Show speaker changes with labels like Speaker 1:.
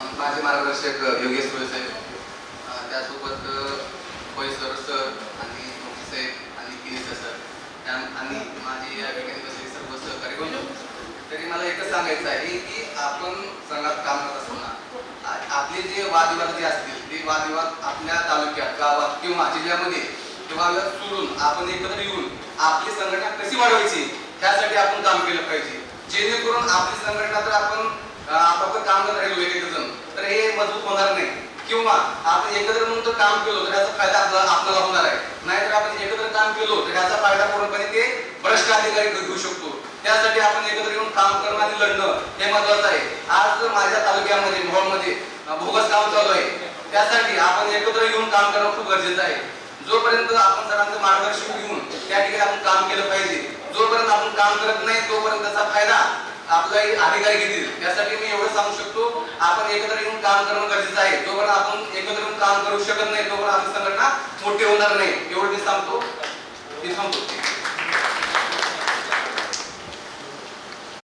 Speaker 1: माझे मार्गदर्शक योगेश सुळे साहेब त्यासोबत पैसर सर आणि मोठी साहेब आणि किनीसर सर त्या- आणि माझे या ठिकाणी सर्व सहकारी बंधू. तरी मला एकच सांगायचं आहे की आपण संघात काम करत असताना ना आपले जे वादविवाद जे असतील ते वादविवाद आपल्या तालुक्यात गावात किंवा जिल्ह्यामध्ये किंवा सोडून आपण एकत्र येऊन आपली संघटना कशी वाढवायची त्यासाठी आपण काम केलं पाहिजे. जेणेकरून आपली संघटना तर आपण अं, आपापलं काम करत राहिलो मजबूत होणार नाही. किंवा आपण एकत्र म्हणून जर काम केलो तर याचा फायदा आपला आपल्याला होणार आहे. नाहीतर आपण एकत्र काम केलो तर याचा फायदा पूर्णपणे ते भ्रष्ट अधिकारी घेऊ शकतो. त्यासाठी आपण एकत्र येऊन काम करणं आणि लढणं हे महत्वाचं आहे. आज माझ्या तालुक्यामध्ये मोहोळमध्ये अं, भोगस काम चालू आहे त्यासाठी आपण एकत्र येऊन काम करणं खूप गरजेचं आहे. जोपर्यंत आपण सरांचं मार्गदर्शन घेऊन त्या ठिकाणी आपण काम केलं पाहिजे जोपर्यंत आपण काम करत नाही तोपर्यंत त्याचा फायदा आपला अधिकारी घेतील. त्यासाठी मी एवढं सांगू शकतो आपण एकत्र येऊन काम करणं गरजेचं आहे. जोपर्यंत आपण एकत्र येऊन काम करू शकत नाही तोपर्यंत आपली संघटना मोठी होणार नाही. एवढं मी सांगतो. मी सांगतो